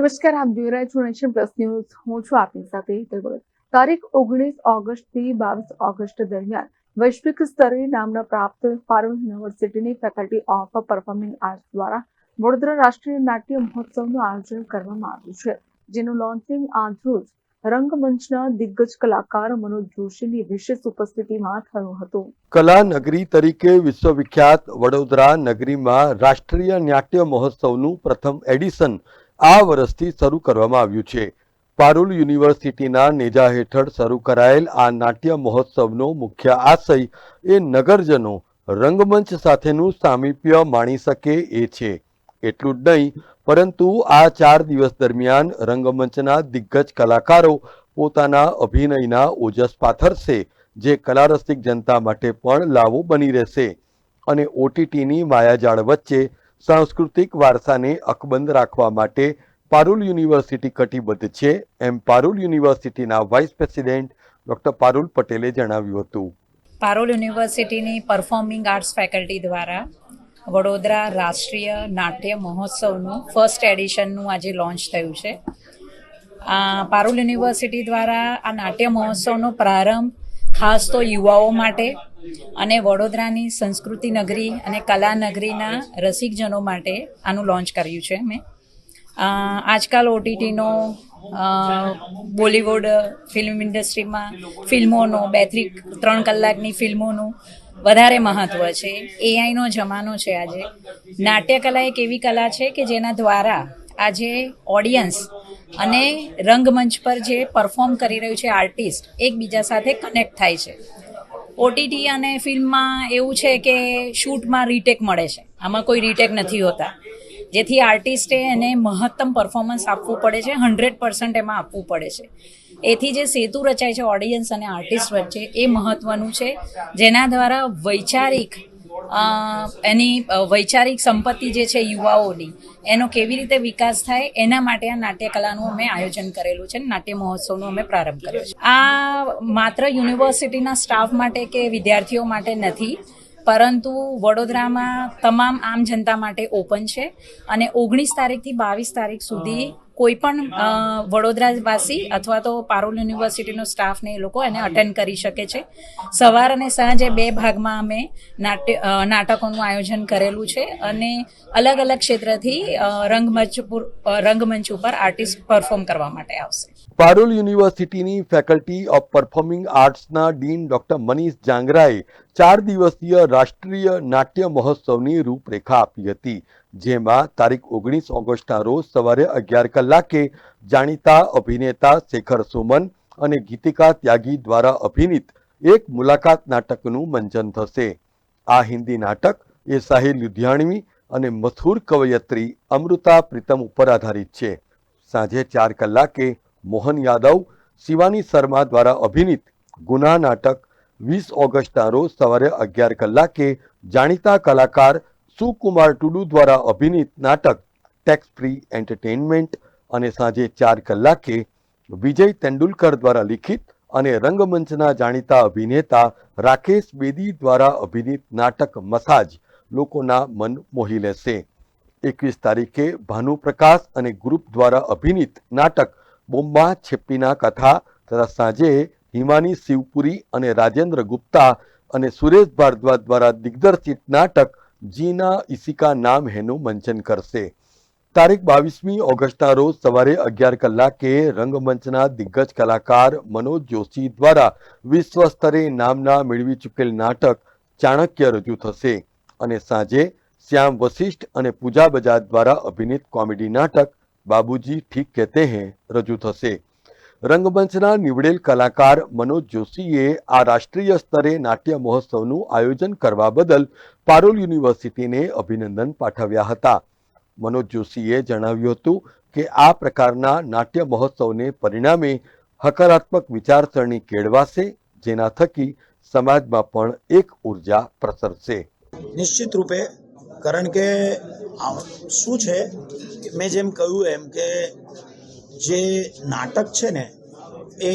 નમસ્કાર, આપ જોઈ રહ્યા છો નેશન પ્લસ ન્યૂઝ. હું છું આપની સાથે તારીખ ઓગણીસ ઓગસ્ટથી બાવીસ ઓગસ્ટ દરમિયાન વૈશ્વિક સ્તરે નામના પ્રાપ્ત ફાર્મ યુનિવર્સિટીની ફેકલ્ટી ઓફ પરફોર્મિંગ આર્ટ્સ દ્વારા વડોદરા રાષ્ટ્રીય નાટ્ય મહોત્સવનું આયોજન કરવામાં આવ્યું છે, જેનું લોન્ચિંગ આજરોજ રંગમંચના દિગ્ગજ કલાકાર મનોજ જોશીની વિશેષ ઉપસ્થિતિમાં થયું હતું. કલા નગરી તરીકે વિશ્વવિખ્યાત વડોદરા નગરીમાં રાષ્ટ્રીય નાટ્ય મહોત્સવનું પ્રથમ એડિશન આ વર્ષથી શરૂ કરવામાં આવ્યું છે. પારુલ યુનિવર્સિટીના નેજા હેઠળ શરૂ કરાયેલ આ નાટ્ય મહોત્સવનો મુખ્ય આશય એ નગરજનો રંગમંચ સાથેનું સામીપ્ય માણી શકે એ છે. એટલું જ નહીં, પરંતુ આ ચાર દિવસ દરમિયાન રંગમંચના દિગ્ગજ કલાકારો પોતાના અભિનયના ઓજસ પાથરશે, જે કલારસિક જનતા માટે પણ લાવો બની રહેશે. અને ઓટીટીની માયાજાળ વચ્ચે સાંસ્કૃતિક વારસાને અકબંધ રાખવા માટે પારુલ યુનિવર્સિટી કટિબદ્ધ છે. એમ પારુલ યુનિવર્સિટીના વાઇસ પ્રેસિડેન્ટ ડોક્ટર પારુલ પટેલે જણાવ્યું હતું. પારોલ યુનિવર્સિટીની પરફોર્મિંગ આર્ટ્સ ફેકલ્ટી દ્વારા વડોદરા રાષ્ટ્રીય નાટ્ય મહોત્સવનું ફર્સ્ટ એડિશનનું આજે લોન્ચ થયું છે. પારુલ યુનિવર્સિટી દ્વારા આ નાટ્ય મહોત્સવનો પ્રારંભ ખાસ તો યુવાઓ માટે અને વડોદરાની સંસ્કૃતિ નગરી અને કલા નગરીના રસિકજનો માટે આનું લોન્ચ કર્યું છે મેં. આજકાલ ઓટીટીનો બોલિવૂડ ફિલ્મ ઇન્ડસ્ટ્રીમાં ફિલ્મોનો, બેથી ત્રણ કલાકની ફિલ્મોનું વધારે મહત્ત્વ છે. એઆઈનો જમાનો છે આજે. નાટ્યકલા એક એવી કલા છે કે જેના દ્વારા આજે ઓડિયન્સ અને રંગમંચ પર જે પરફોર્મ કરી રહ્યું છે આર્ટિસ્ટ એકબીજા સાથે કનેક્ટ થાય છે. ઓટીટી અને ફિલ્મમાં એવું છે કે શૂટમાં રીટેક મળે છે. આમાં કોઈ રીટેક નથી હોતા. જેથી આર્ટિસ્ટે એને મહત્તમ પરફોર્મન્સ આપવું પડે છે હંડ્રેડ પર્સન્ટ એમાં આપવું પડે છે. એથી જે સેતુ રચાય છે ઓડિયન્સ અને આર્ટિસ્ટ વચ્ચે, એ મહત્વનું છે. જેના દ્વારા વૈચારિક એની વૈચારિક સંપત્તિ જે છે યુવાઓની, એનો કેવી રીતે વિકાસ થાય, એના માટે આ નાટ્યકલાનું અમે આયોજન કરેલું છે, નાટ્ય મહોત્સવનો અમે પ્રારંભ કર્યો છે. આ માત્ર યુનિવર્સિટીના સ્ટાફ માટે કે વિદ્યાર્થીઓ માટે નથી, પરંતુ વડોદરામાં તમામ આમ જનતા માટે ઓપન છે અને ઓગણીસ તારીખથી બાવીસ તારીખ સુધી કોઈ પણ વડોદરાવાસી અથવા તો પારોલ યુનિવર્સિટીનો સ્ટાફને એ લોકો એને અટેન્ડ કરી શકે છે. સવાર અને સાંજે બે ભાગમાં અમે નાટ્ય નાટકોનું આયોજન કરેલું છે અને અલગ અલગ ક્ષેત્રથી રંગમંચ પર રંગમંચ ઉપર આર્ટિસ્ટ પરફોર્મ કરવા માટે આવશે. પારુલ યુનિવર્સિટીની ફેકલ્ટી ઓફ પરફોર્મિંગ આર્ટ્સના ડીન ડોક્ટર મનીષ જાંગરાએ ચાર દિવસીય રાષ્ટ્રીય નાટ્ય મહોત્સવની રૂપરેખા આપી હતી, જેમાં તારીખ ઓગણીસ ઓગસ્ટના રોજ સવારે અગિયાર કલાકે જાણીતા અભિનેતા શેખર સુમન અને ગીતિકા ત્યાગી દ્વારા અભિનીત એક મુલાકાત નાટકનું મંચન થશે. આ હિન્દી નાટક એ સાહિર લુધિયાણવી અને મથુર કવયત્રી અમૃતા પ્રીતમ ઉપર આધારિત છે. સાંજે ચાર કલાકે મોહન યાદવ, શિવાની શર્મા દ્વારા અભિનીત ગુના નાટક વીસ ઓગસ્ટના રોજ સવારે અગિયાર કલાકે જાણીતા કલાકાર સુકુમાર ટુડુ દ્વારા અભિનીત નાટક ટેક્સ ફ્રી એન્ટરટેનમેન્ટ અને સાંજે ચાર કલાકે વિજય તેંડુલકર દ્વારા લિખિત અને રંગમંચના જાણીતા અભિનેતા રાકેશ બેદી દ્વારા અભિનીત નાટક મસાજ લોકોના મન મોહી લેશે. એકવીસ તારીખે ભાનુપ્રકાશ અને ગ્રુપ દ્વારા અભિનીત નાટક બોમ્બા, છેપ્પીના કથા તથા સાંજે હિમાની શિવપુરી અને રાજેન્દ્ર ગુપ્તા અને સુરેશ ભારદ્વાજ દ્વારા દિગ્દર્શિત નાટક જીના ઇસિકા નામ હેનું મંચન કરશે. તારીખ બાવીસમી ઓગસ્ટના રોજ સવારે અગિયાર કલાકે રંગમંચના દિગ્ગજ કલાકાર મનોજ જોશી દ્વારા વિશ્વ સ્તરે નામના મેળવી ચૂકેલ નાટક ચાણક્ય રજૂ થશે અને સાંજે શ્યામ વશિષ્ઠ અને પૂજા બજાજ દ્વારા અભિનીત કોમેડી નાટક બાબુજી ઠીક કહેતે હૈ, રજૂ થશે. રંગમંચના નીવડેલ કલાકાર મનોજ જોશીએ આ રાષ્ટ્રીય સ્તરે નાટ્ય મહોત્સવનું આયોજન કરવા બદલ પારોલ યુનિવર્સિટીને અભિનંદન પાઠવ્યા હતા. મનોજ જોશીએ જણાવ્યું હતું કે આ પ્રકારના નાટ્ય મહોત્સવને પરિણામે હકારાત્મક વિચારસરણી કેળવાશે, જેના થકી સમાજમાં પણ એક ઊર્જા પ્રસરશે. નિશ્ચિત રૂપે કારણ કે શું છે? મેં જેમ કહ્યું એમ કે જે નાટક છે ને, એ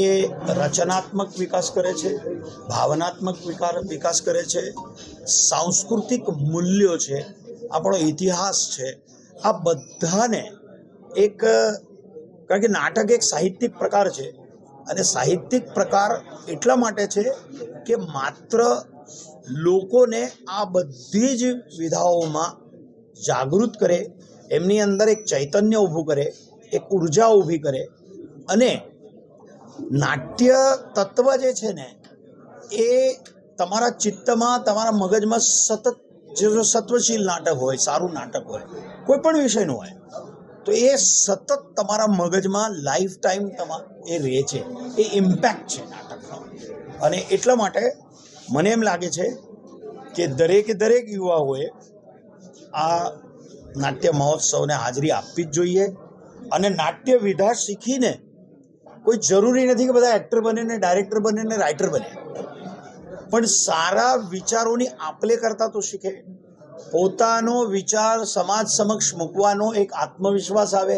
રચનાત્મક વિકાસ કરે છે, ભાવનાત્મક વિકાર, વિકાસ કરે છે, સાંસ્કૃતિક મૂલ્યો છે, આપણો ઇતિહાસ છે, આ બધાને એક, કારણ કે નાટક એક સાહિત્યિક પ્રકાર છે, અને સાહિત્યિક પ્રકાર એટલા માટે છે કે માત્ર લોકોને આ બધી જ વિધાઓમાં જાગૃત કરે, એમની અંદર એક ચૈતન્ય ઊભું કરે, એક ઊર્જા ઊભી કરે અને નાટ્ય તત્વ જે છે ને, એ તમારા ચિત્તમાં, તમારા મગજમાં સતત જે સત્વશીલ નાટક હોય, સારું નાટક હોય, કોઈ પણ વિષયનું હોય, તો એ સતત તમારા મગજમાં લાઈફ ટાઈમ તમા, એ રહે છે. એ ઇમ્પેક્ટ છે નાટકનો. અને એટલા માટે મને એમ લાગે છે કે દરેકે દરેક યુવાઓએ આ નાટ્ય મહોત્સવને હાજરી આપવી જ જોઈએ અને નાટ્ય વિધા શીખીને કોઈ જરૂરી નથી કે બધા એક્ટર બને ને ડાયરેક્ટર બને ને રાઇટર બને. પણ સારા વિચારોની આપલે કરતા તો શીખે. પોતાનો વિચાર સમાજ સમક્ષ મૂકવાનો એક આત્મવિશ્વાસ આવે.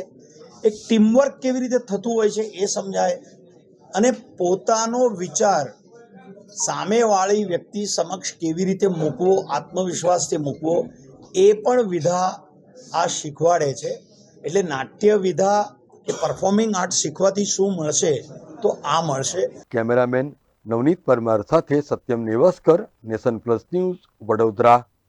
એક ટીમવર્ક કેવી રીતે થતું હોય છે એ સમજાય. અને પોતાનો વિચાર સામેવાળી વ્યક્તિ સમક્ષ કેવી રીતે મૂકવો, આત્મવિશ્વાસથી મૂકવો, એ પણ વિધા આ શીખવાડે છે. એટલે નાટ્ય વિધા કે પરફોર્મિંગ આર્ટ શીખવાથી શું મળશે? તો આ મળશે. કેમેરામેન નવનીત પરમાર સાથે Satyam Nevaskar, Nation Plus News Vadodara.